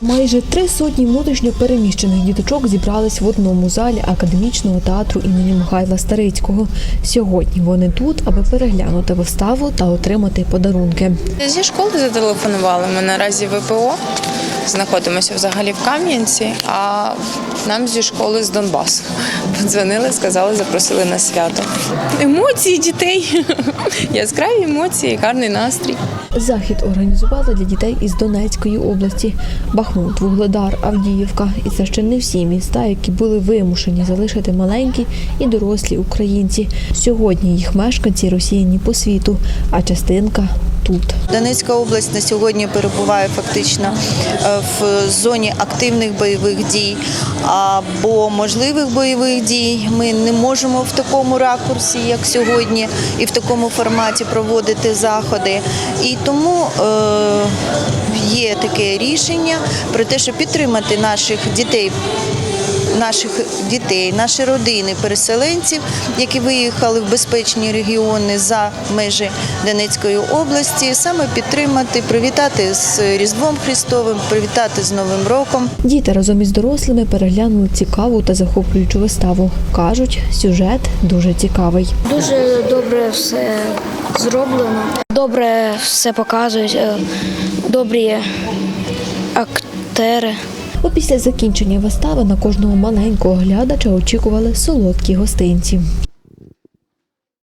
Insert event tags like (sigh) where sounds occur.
Майже три сотні внутрішньо переміщених діточок зібрались в одному залі академічного театру імені Михайла Старицького. Сьогодні вони тут, аби переглянути виставу та отримати подарунки. Зі школи зателефонували. Ми наразі ВПО. Знаходимося взагалі в Кам'янці, а нам зі школи з Донбасу подзвонили, сказали, запросили на свято. Емоції дітей, (laughs) яскраві емоції, гарний настрій. Захід організували для дітей із Донецької області. Бахмут, Вугледар, Авдіївка. І це ще не всі міста, які були вимушені залишити маленькі і дорослі українці. Сьогодні їх мешканці розсіяні по світу, а частинка тут. Донецька область на сьогодні перебуває фактично е, в зоні активних бойових дій або можливих бойових дій. Ми не можемо в такому ракурсі, як сьогодні, і в такому форматі проводити заходи. І тому е, є таке рішення про те, щоб підтримати наших дітей наших дітей, наші родини, переселенців, які виїхали в безпечні регіони за межі Донецької області, саме підтримати, привітати з Різдвом Христовим, привітати з Новим роком. Діти разом із дорослими переглянули цікаву та захоплюючу виставу. кажуть, сюжет дуже цікавий. Дуже добре все зроблено. Добре все показують, е, добрі актери. Після закінчення вистави на кожного маленького глядача очікували солодкі гостинці.